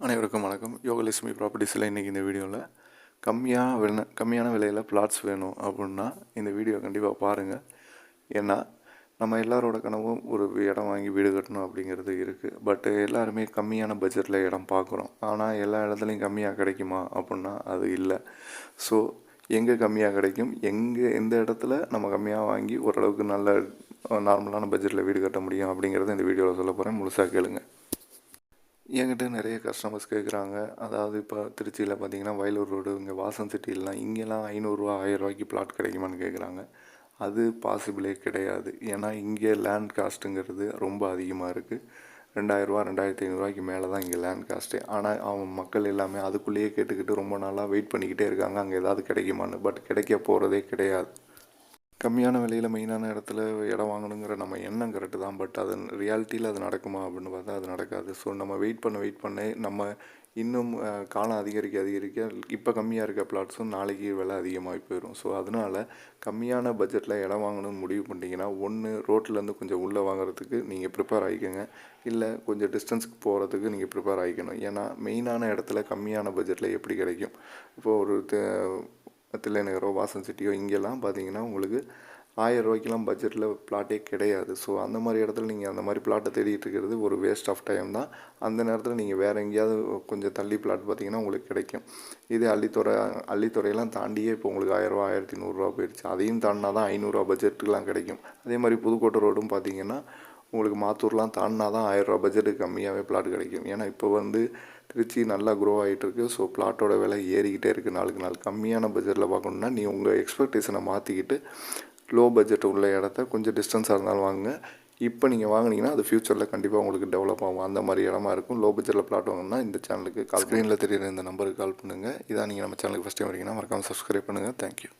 அனைவருக்கும் வணக்கம். யோகலட்சுமி ப்ராப்பர்ட்டிஸில் இன்றைக்கி இந்த வீடியோவில் கம்மியாக விலை கம்மியான விலையில் பிளாட்ஸ் வேணும் அப்படின்னா இந்த வீடியோ கண்டிப்பாக பாருங்கள் ஏன்னா நம்ம எல்லாரோட கனவும் ஒரு இடம் வாங்கி வீடு கட்டணும் அப்படிங்கிறது இருக்குது பட் எல்லாருமே கம்மியான பட்ஜெட்டில் இடம் பார்க்குறோம். ஆனால் எல்லா இடத்துலையும் கம்மியாக கிடைக்குமா அப்படின்னா அது இல்லை. ஸோ எங்கே கம்மியாக கிடைக்கும்? எங்கே எந்த இடத்துல நம்ம கம்மியாக வாங்கி ஓரளவுக்கு நல்ல நார்மலான பட்ஜெட்டில் வீடு கட்ட முடியும் அப்படிங்கிறத இந்த வீடியோவில் சொல்ல போகிறேன் முழுசாக கேளுங்கள் என்கிட்ட நிறைய கஸ்டமர்ஸ் கேட்குறாங்க அதாவது இப்போ திருச்சியில் பார்த்தீங்கன்னா வயலூர் ரோடு இங்கே வாசன் சிட்டிலாம் இங்கெல்லாம் ஐநூறுரூவா ஆயிரரூவாய்க்கு பிளாட் கிடைக்குமான்னு கேட்குறாங்க அது பாசிபிளே கிடையாது. ஏன்னா இங்கே லேண்ட் காஸ்ட்டுங்கிறது ரொம்ப அதிகமாக இருக்குது ரெண்டாயிரரூவா ரெண்டாயிரத்தி ஐநூறுரூவாய்க்கு மேலே தான் இங்கே லேண்ட் காஸ்ட்டு ஆனால் அவன் மக்கள் எல்லாமே அதுக்குள்ளேயே கேட்டுக்கிட்டு ரொம்ப நாளாக வெயிட் பண்ணிக்கிட்டே இருக்காங்க. அங்கே ஏதாவது கிடைக்குமான்னு. பட் கிடைக்க போகிறதே கிடையாது. கம்மியான விலையில் மெயினான இடத்துல இடம் வாங்கணுங்கிற நம்ம எண்ணம் கரெக்டு தான். பட் அது ரியாலிட்டியில் அது நடக்குமா அப்படின்னு பார்த்தா அது நடக்காது. ஸோ நம்ம வெயிட் பண்ண வெயிட் பண்ண. நம்ம இன்னும் காலம் அதிகரிக்க அதிகரிக்க இப்போ கம்மியாக இருக்க பிளாட்ஸும் நாளைக்கு விலை அதிகமாகி போயிடும் ஸோ அதனால் கம்மியான பட்ஜெட்டில் இடம் வாங்கணும்னு முடிவு பண்ணிட்டீங்கன்னா ஒன்று ரோட்லேருந்து கொஞ்சம் உள்ளே வாங்குறதுக்கு நீங்கள் ப்ரிப்பேர் ஆகிக்கோங்க இல்லை கொஞ்சம் டிஸ்டன்ஸுக்கு போகிறதுக்கு நீங்கள் ப்ரிப்பேர் ஆகிக்கணும் ஏன்னா மெயினான இடத்துல கம்மியான பட்ஜெட்டில் எப்படி கிடைக்கும்? இப்போது ஒரு த- தில்லைநகரோ வாசன் சிட்டியோ இங்கெல்லாம் பார்த்தீங்கன்னா உங்களுக்கு ஆயிரம் ரூபாய்க்கெலாம் பட்ஜெட்டில் பிளாட்டே கிடையாது. ஸோ அந்த மாதிரி இடத்துல நீங்கள் அந்த மாதிரி பிளாட்டை தேடிட்டு இருக்கிறது ஒரு வேஸ்ட் ஆஃப் டைம் தான். அந்த நேரத்தில் நீங்கள் வேறு எங்கேயாவது கொஞ்சம் தள்ளி பிளாட் பார்த்தீங்கன்னா உங்களுக்கு கிடைக்கும். இதே அள்ளித்துறை அள்ளித்துறையெல்லாம் தாண்டியே இப்போ உங்களுக்கு ஆயிரரூவா ஆயிரத்தி நூறுரூவா போயிடுச்சு. அதையும் தாண்டினா தான் ஐநூறுரூவா பட்ஜெட்டுக்கெலாம் கிடைக்கும். அதே மாதிரி புதுக்கோட்டை ரோடும் பார்த்தீங்கன்னா உங்களுக்கு மாத்தூர்லாம் தாண்டினா தான் ஆயிரரூவா பட்ஜெட்டுக்கு கம்மியாகவே பிளாட் கிடைக்கும். ஏன்னா இப்போ வந்து திருச்சி நல்லா க்ரோ ஆகிட்டு இருக்கு. ஸோ பிளாட்டோட விலை ஏறிக்கிட்டே இருக்குது நாளுக்கு நாள். கம்மியான பட்ஜெட்டில் பார்க்கணுன்னா நீ உங்கள் எக்ஸ்பெக்டேஷனை மாற்றிக்கிட்டு லோ பட்ஜெட் உள்ள இடத்த கொஞ்சம் டிஸ்டன்ஸாக இருந்தாலும் வாங்குங்க. இப்போ நீங்கள் வாங்குனீங்கன்னா அது ஃப்யூச்சரில் கண்டிப்பாக உங்களுக்கு டெவலப் ஆகும். அந்த மாதிரி இடமா இருக்கும். லோ பட்ஜெட்டில் பிளாட் வாங்கணும்னா இந்த சேனலுக்கு கால் ஸ்க்ரீனில் தெரியுற இந்த நம்பருக்கு கால் பண்ணுங்கள் இதான் நீங்கள் நம்ம சேனலுக்கு ஃபஸ்ட் டைம் வரீங்கன்னா மறக்காமல் சப்ஸ்கிரைப் பண்ணுங்கள் தேங்க்யூ